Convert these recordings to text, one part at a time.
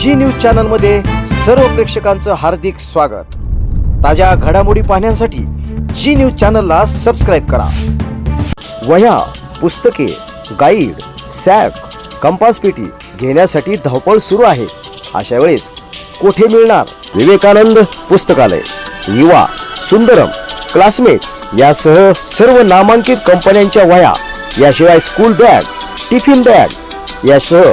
जी news चॅनलमध्ये सर्व प्रेक्षकांचं हार्दिक स्वागत. ताज्या घडामोडी पाहण्यासाठी जी न्यूज चॅनलला सबस्क्राईब करा. वह्या पुस्तके गाईड सॅक कंपास पेटी घेण्यासाठी धावपळ सुरू आहे. अशा वेळेस कोठे मिळणार विवेकानंद पुस्तकालय? युवा सुंदरम क्लासमेट यासह सर्व नामांकित कंपन्यांच्या वह्या याशिवाय स्कूल बॅग टिफिन बॅग यासह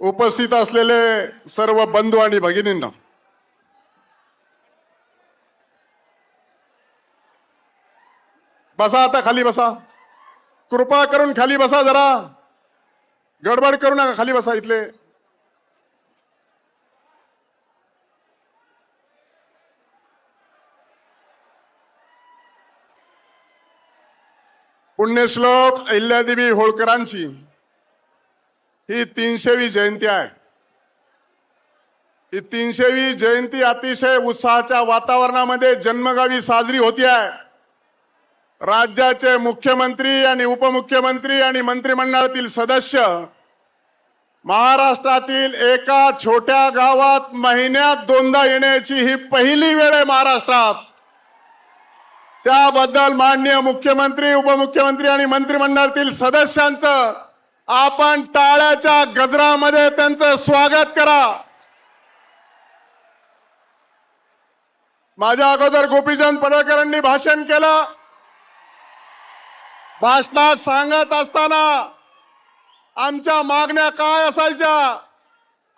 उपस्थित असलेले सर्व बंधू आणि भगिनींना बसा आता खाली बसा. कृपा करून खाली बसा जरा. गडबड करू नका खाली बसा इथले. पुण्यश्लोक अहिल्यादेवी होळकरांची. ही तीनशेवी जयंती आहे. ही तीनशेवी जयंती अतिशय उत्साहाच्या वातावरणामध्ये जन्मगावी साजरी होती आहे राज्याचे मुख्यमंत्री आणि उपमुख्यमंत्री आणि मंत्रिमंडळातील सदस्य महाराष्ट्रातील एका छोट्या गावात महिन्यात दोनदा येण्याची ही पहिली वेळ आहे महाराष्ट्रात. त्याबद्दल माननीय मुख्यमंत्री उपमुख्यमंत्री आणि मंत्रिमंडळातील सदस्यांचं आपण टाळ्याच्या गजरामध्ये त्यांचं स्वागत करा. माझ्या अगोदर गोपीचंद पडळकरांनी भाषण केलं. भाषणात सांगत असताना आमच्या मागण्या काय असायच्या?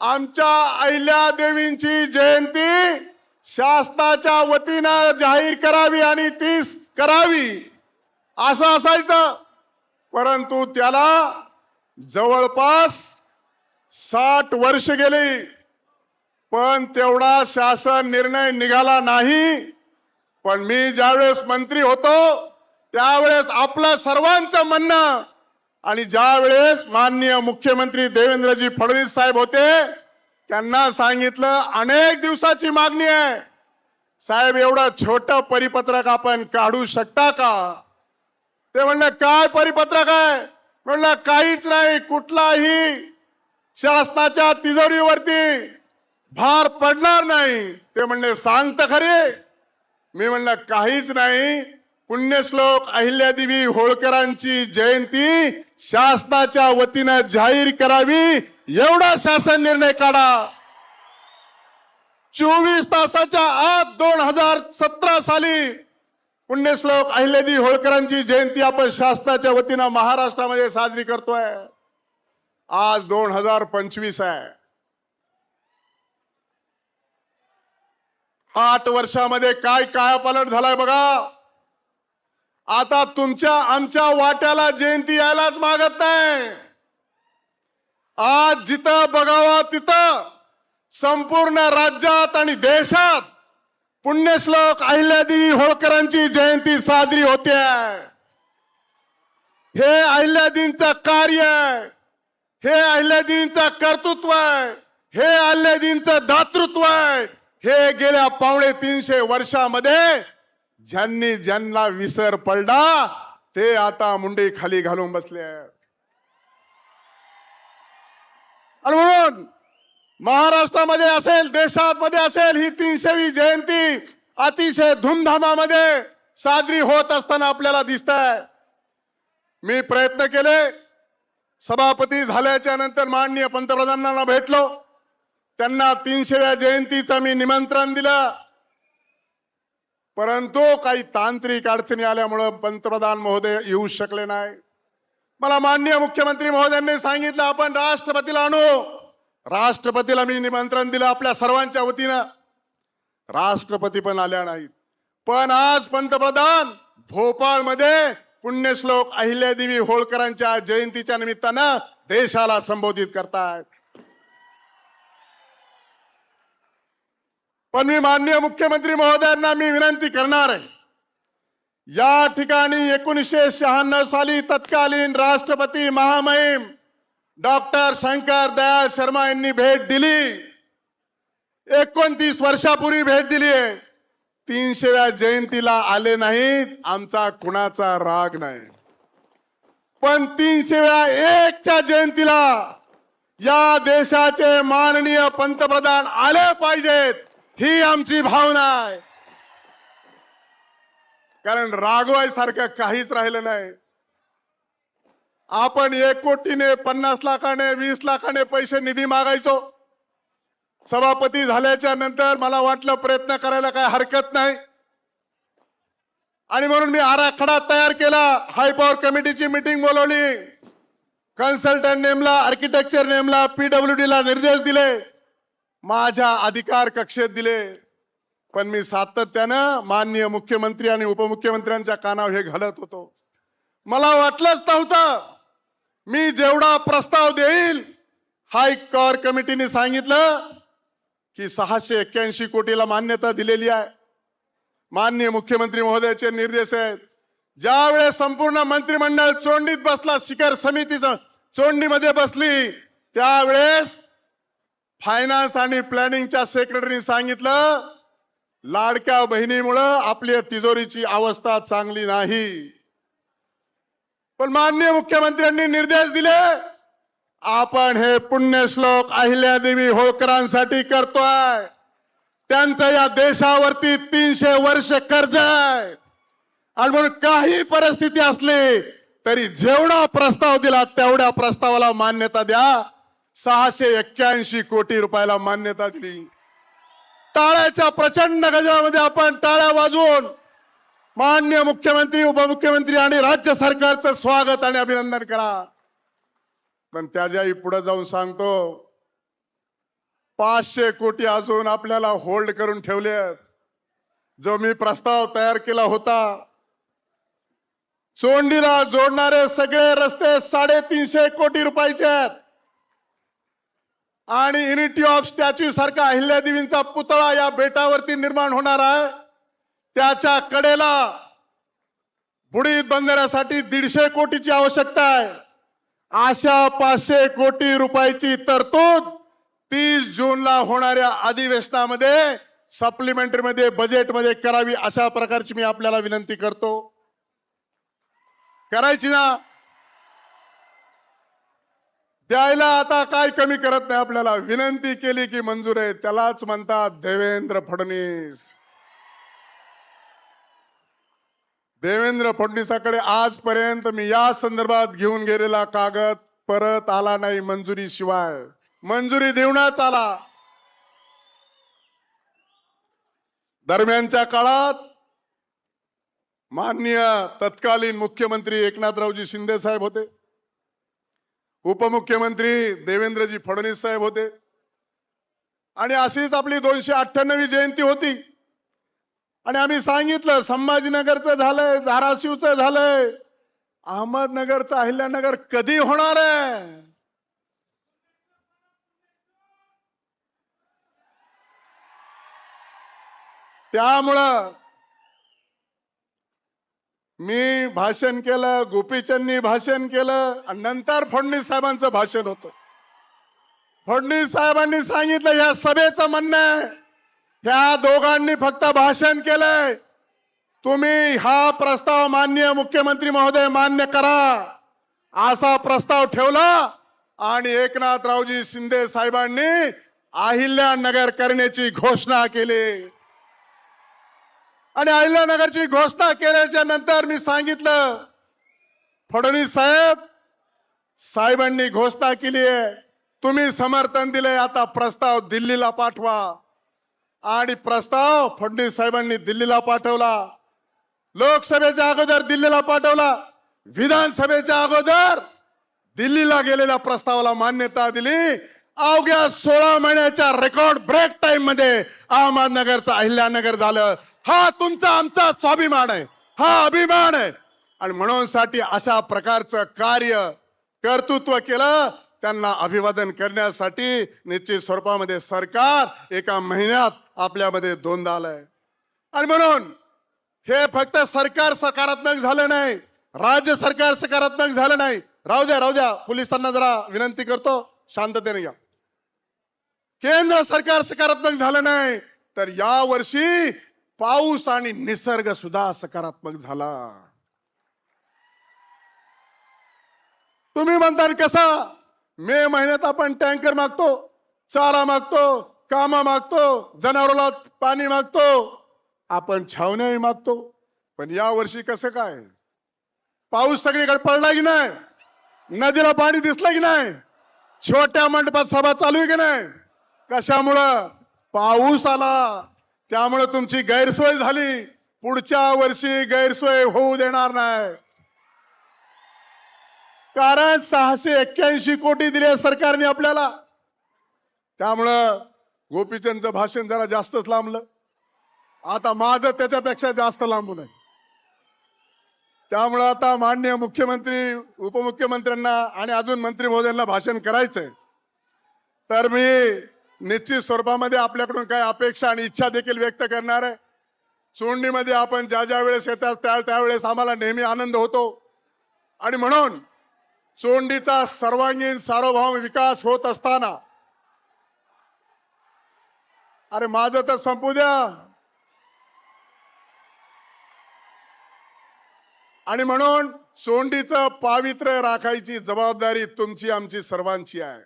आमच्या अहिल्यादेवींची जयंती शासनाच्या वतीनं जाहीर करावी आणि तीच करावी. असं असायचं. परंतु त्याला जवळपास साठ वर्ष गेली पण तेवढा शासन निर्णय निघाला नाही. पण मी ज्यावेळेस मंत्री होतो त्यावेळेस आपलं सर्वांचं म्हणणं आणि ज्यावेळेस माननीय मुख्यमंत्री देवेंद्रजी फडणवीस साहेब होते त्यांना सांगितलं अनेक दिवसाची मागणी आहे. साहेब एवढं छोट परिपत्रक आपण काढू शकता का? ते म्हणलं काय परिपत्रक आहे? म्हणलं काहीच नाही कुठलाही शासनाच्या तिजोरीवरती भार पडणार नाही. ते म्हणले सांगत खरे. मी म्हणलं काहीच नाही. पुण्यश्लोक अहिल्यादेवी होळकरांची जयंती शासनाच्या वतीनं जाहीर करावी. एवढा शासन निर्णय काढा. चोवीस तासाच्या आत दोन हजार सतरा साली पुण्यश्लोक अहिल्यादेवी होळकरांची जयंती आपण शासनाच्या वतीनं महाराष्ट्रामध्ये साजरी करतोय. आज दोन हजार पंचवीस आहे. आठ वर्षामध्ये काय कायपालट झालाय बघा. आता तुमच्या आमच्या वाट्याला जयंती यायलाच मागत नाही. आज जिथं बघावा तिथं संपूर्ण राज्यात आणि देशात पुण्यश्लोक अहिल्यादेवी होळकरांची जयंती साजरी होते. हे अहिल्यादेवींचं कार्य हे अहिल्यादेवींचं कर्तृत्व आहे. हे अहिल्यादेवींचं दातृत्व आहे. हे गेल्या पावणे तीनशे वर्षामध्ये ज्यांनी ज्यांना विसर पडला ते आता मुंडी खाली घालून बसले आणि म्हणून महाराष्ट्रामध्ये असेल देशामध्ये असेल ही तीनशेवी जयंती अतिशय धूमधामामध्ये साजरी होत असताना आपल्याला दिसत आहे मी प्रयत्न केले. सभापती झाल्याच्यानंतर माननीय पंतप्रधानांना भेटलो. त्यांना तीनशेव्या जयंतीचं मी निमंत्रण दिलं. परंतु काही तांत्रिक अडचणी आल्यामुळं पंतप्रधान महोदय येऊ शकले नाही. मला माननीय मुख्यमंत्री महोदयांनी सांगितलं आपण राष्ट्रपतीला आणू. राष्ट्रपतीला मी निमंत्रण दिलं आपल्या सर्वांच्या वतीनं. राष्ट्रपती पण आल्या नाहीत. पण आज पंतप्रधान भोपाळमध्ये पुण्यश्लोक अहिल्यादेवी होळकरांच्या जयंतीच्या निमित्तानं देशाला संबोधित करतायत. पण मी माननीय मुख्यमंत्री महोदयांना मी विनंती करणार आहे. या ठिकाणी एकोणीसशे शहाण्णव साली तत्कालीन राष्ट्रपती महामहिम डॉक्टर शंकर दयाळ शर्मा यांनी भेट दिली. एकोणतीस वर्षापूर्वी भेट दिली आहे. तीनशेव्या जयंतीला आले नाहीत. आमचा कुणाचा राग नाही. पण तीनशेव्या एकच्या जयंतीला या देशाचे माननीय पंतप्रधान आले पाहिजेत ही आमची भावना आहे. कारण रागवायसारखं काहीच राहिलं नाही. आपण एक कोटीने पन्नास लाखाने वीस लाखाने पैसे निधी मागायचो. सभापती झाल्याच्यानंतर मला वाटलं प्रयत्न करायला काय हरकत नाही. आणि म्हणून मी आराखडा तयार केला. हाय पॉवर कमिटीची मिटिंग बोलवली. कन्सल्टंट नेमला आर्किटेक्चर नेमला पीडब्ल्यू ला निर्देश दिले. माझ्या अधिकार कक्षेत दिले. पण मी सातत्यानं माननीय मुख्यमंत्री आणि उपमुख्यमंत्र्यांच्या कानावर हे घालत होतो. मला वाटलंच नव्हतं. मी जेवढा प्रस्ताव देईल हाय कर कमिटीने सांगितलं की सहाशे एक्क्याऐंशी कोटीला मान्यता दिलेली आहे. माननीय मुख्यमंत्री महोदयाचे निर्देश आहेत. ज्यावेळेस संपूर्ण मंत्रिमंडळ चोंडीत बसला शिखर समितीचं चोंडीमध्ये बसली त्यावेळेस फायनान्स आणि प्लॅनिंगच्या सेक्रेटरीने सांगितलं लाडक्या बहिणीमुळं आपल्या तिजोरीची अवस्था चांगली नाही. पण माननीय मुख्यमंत्र्यांनी निर्देश दिले आपण हे पुण्यश्लोक अहिल्यादेवी होळकरांसाठी करतोय. त्यांचं या देशावरती तीनशे वर्ष कर्ज आहे. आणि म्हणून काही परिस्थिती असली तरी जेवढा प्रस्ताव दिला तेवढ्या प्रस्तावाला मान्यता द्या. सहाशे एक्क्याऐंशी कोटी रुपयाला मान्यता दिली. टाळ्याच्या प्रचंड गजामध्ये आपण टाळ्या वाजवून मान्य मुख्यमंत्री उपमुख्यमंत्री आणि राज्य सरकारचं स्वागत आणि अभिनंदन करा. पण त्याच्याही पुढे जाऊन सांगतो पाचशे कोटी अजून आपल्याला होल्ड करून ठेवले जो मी प्रस्ताव तयार केला होता चोंडीला जोडणारे सगळे रस्ते साडेतीनशे कोटी रुपयाचे आहेत. आणि युनिटी ऑफ स्टॅच्यू सारखा अहिल्यादेवींचा पुतळा या बेटावरती निर्माण होणार आहे. त्याच्या कडेला बुडीत बंधाऱ्यासाठी दीडशे कोटीची आवश्यकता आहे. अशा पाचशे कोटी रुपयाची तरतूद तीस जूनला होणाऱ्या अधिवेशनामध्ये सप्लिमेंटरी मध्ये बजेटमध्ये करावी अशा प्रकारची मी आपल्याला विनंती करतो. करायची ना? द्यायला आता काय कमी करत नाही आपल्याला? विनंती केली की मंजूर आहे. त्यालाच म्हणतात देवेंद्र फडणवीस. देवेंद्र फडणवीसाकडे आजपर्यंत मी या संदर्भात घेऊन गेलेला कागद परत आला नाही मंजुरी शिवाय. मंजुरी देऊनच आला. दरम्यानच्या काळात माननीय तत्कालीन मुख्यमंत्री एकनाथरावजी शिंदे साहेब होते. उपमुख्यमंत्री देवेंद्रजी फडणवीस साहेब होते. आणि अशीच आपली दोनशे अठ्ठ्याण्णवी जयंती होती. आणि आम्ही सांगितलं संभाजीनगरचं झालंय धाराशिवचं झालंय. अहमदनगरचं अहिल्यानगर कधी होणार आहे? त्यामुळं मी भाषण केलं गोपीचंदनी भाषण केलं आणि नंतर फडणवीस साहेबांचं भाषण होतं. फडणवीस साहेबांनी सांगितलं या सभेचं म्हणणं आहे ह्या दोघांनी फक्त भाषण केलंय. तुम्ही हा प्रस्ताव मान्य मुख्यमंत्री महोदय मान्य करा. असा प्रस्ताव ठेवला आणि एकनाथरावजी शिंदे साहेबांनी अहिल्यानगर करण्याची घोषणा केली. आणि अहिल्यानगरची घोषणा केल्याच्यानंतर मी सांगितलं फडणवीस साहेब साहेबांनी घोषणा केली आहे तुम्ही समर्थन दिले आता प्रस्ताव दिल्लीला पाठवा. आणि प्रस्ताव फडणवीस साहेबांनी दिल्लीला पाठवला. लोकसभेच्या अगोदर दिल्लीला पाठवला. विधानसभेच्या अगोदर दिल्लीला गेलेल्या प्रस्तावाला मान्यता दिली. अवघ्या सोळा महिन्याच्या रेकॉर्ड ब्रेक टाइममध्ये अहमदनगरचं अहिल्यानगर झालं. हा तुमचा आमचा स्वाभिमान आहे. हा अभिमान आहे. आणि म्हणून साठी अशा प्रकारचं कार्य कर्तृत्व केलं. त्यांना अभिवादन करण्यासाठी निश्चित स्वरूपामध्ये सरकार एका महिन्यात आपल्यामध्ये दोनदा आलंय. आणि म्हणून हे फक्त सरकार सकारात्मक झालं नाही राज्य सरकार सकारात्मक झालं नाही. राहू द्या राहू द्या. पोलिसांना जरा विनंती करतो शांततेने घ्या. केंद्र सरकार सकारात्मक झालं नाही तर या वर्षी पाऊस आणि निसर्ग सुद्धा सकारात्मक झाला. तुम्ही म्हणता कसा? मे महिन्यात आपण टँकर मागतो चारा मागतो कामा मागतो जनावराला पाणी मागतो आपण छावण्याही मागतो. पण या वर्षी कसं काय? पाऊस सगळीकडे पडला की नाही? नदीला पाणी दिसलं की नाही? छोट्या मंडपात सभा चालू आहे की नाही? कशामुळं? पाऊस आला. त्यामुळे तुमची गैरसोय झाली. पुढच्या वर्षी गैरसोय होऊ देणार नाही. कारण सहाशे एक्क्याऐंशी कोटी दिले सरकारने आपल्याला. त्यामुळं गोपीचंदचं भाषण जरा जास्तच लांबलं. आता माझं त्याच्यापेक्षा जास्त लांबून नये त्यामुळं आता माननीय मुख्यमंत्री उपमुख्यमंत्र्यांना आणि अजून मंत्री महोदयांना भाषण करायचंय. तर मी निश्चित स्वरूपामध्ये आपल्याकडून काही अपेक्षा आणि इच्छा देखील व्यक्त करणार आहे. चोंडीमध्ये आपण ज्या ज्या वेळेस येतात त्या त्यावेळेस आम्हाला नेहमी आनंद होतो. आणि म्हणून चोंडीचा सर्वांगीण सार्वभौम विकास होत असताना. अरे माझं तर संपू द्या. आणि म्हणून चोंडीचं पावित्र्य राखायची जबाबदारी तुमची आमची सर्वांची आहे.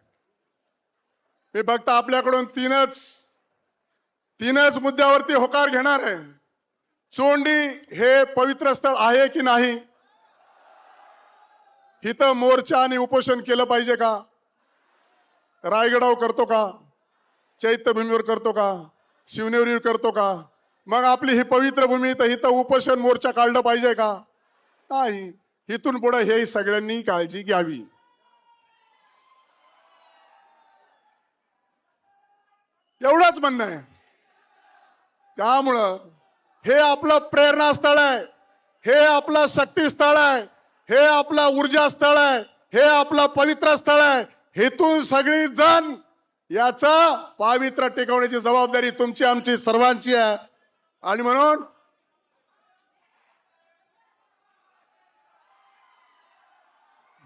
मी फक्त आपल्याकडून तीनच तीनच मुद्द्यावरती होकार घेणार आहे. चोंडी हे पवित्र स्थळ आहे की नाही? इथं मोर्चा आणि उपोषण केलं पाहिजे का? रायगडावर करतो का? चैत्यभूमीवर करतो का? शिवनेरीवर करतो का? मग आपली ही पवित्र भूमी तर इथं उपोषण मोर्चा काढलं पाहिजे का? नाही. इथून पुढे हे सगळ्यांनी काळजी घ्यावी. एवढंच म्हणणं आहे. त्यामुळं हे आपलं प्रेरणास्थळ आहे. हे आपलं शक्तीस्थळ आहे. हे आपला ऊर्जा स्थळ आहे हे आपलं पवित्र स्थळ आहे. हेतून सगळी जण याचा पावित्र्य टिकवण्याची जबाबदारी तुमची आमची सर्वांची आहे. आणि म्हणून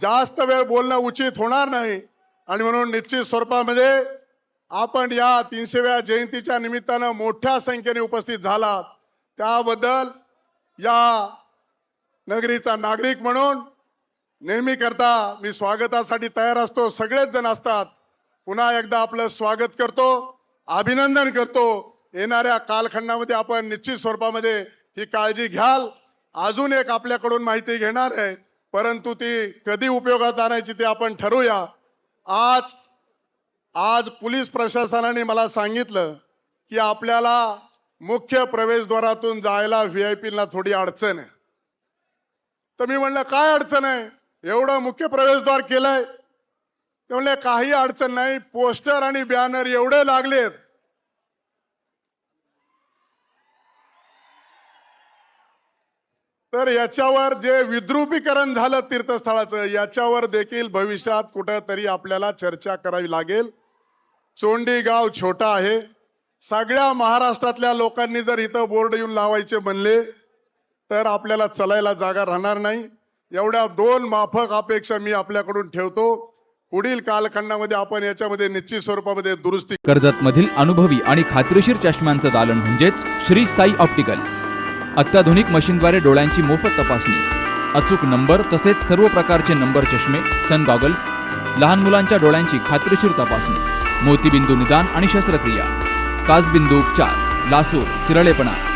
जास्त वेळ बोलणं उचित होणार नाही. आणि म्हणून निश्चित स्वरूपामध्ये आपण या तीनशेव्या जयंतीच्या निमित्तानं मोठ्या संख्येने उपस्थित झालात. त्याबद्दल या नगरीचा नागरिक म्हणून नेहमी करता मी स्वागतासाठी तयार असतो. सगळेच जण असतात. पुन्हा एकदा आपलं स्वागत करतो अभिनंदन करतो. येणाऱ्या कालखंडामध्ये आपण निश्चित स्वरूपामध्ये ही काळजी घ्याल. अजून एक आपल्याकडून माहिती घेणार आहे परंतु ती कधी उपयोगात आणायची ते आपण ठरवूया. आज आज पोलीस प्रशासनाने मला सांगितलं की आपल्याला मुख्य प्रवेशद्वारातून जायला व्ही आय पीला थोडी अडचण आहे. तर मी म्हणलं काय अडचण आहे? एवढं मुख्य प्रवेशद्वार केलंय. ते म्हणले काही अडचण नाही. पोस्टर आणि बॅनर एवढे लागलेत. तर याच्यावर जे विद्रुपीकरण झालं तीर्थस्थळाचं याच्यावर देखील भविष्यात कुठंतरी आपल्याला चर्चा करावी लागेल. चोंडी गाव छोटा आहे. सगळ्या महाराष्ट्रातल्या लोकांनी जर इथं बोर्ड येऊन लावायचे म्हणले तर आपल्याला चलायला जागा राहणार नाही. एवढ्या दोन माफक अपेक्षा मी आपल्याकडून ठेवतो. पुढील कालखंडामध्ये आपण याच्यामध्ये निश्चित स्वरूपामध्ये दुरुस्ती कर्जतमधील अनुभवी आणि खात्रीशीर चष्म्यांचं दालन म्हणजेच श्री साई ऑप्टिकल्स. अत्याधुनिक मशीनद्वारे डोळ्यांची मोफत तपासणी. अचूक नंबर तसेच सर्व प्रकारचे नंबर चष्मे सन गॉगल्स लहान मुलांच्या डोळ्यांची खात्रीशीर तपासणी मोतीबिंदू निदान आणि शस्त्रक्रिया. काचबिंदू उपचार लासूर तिरळेपणा.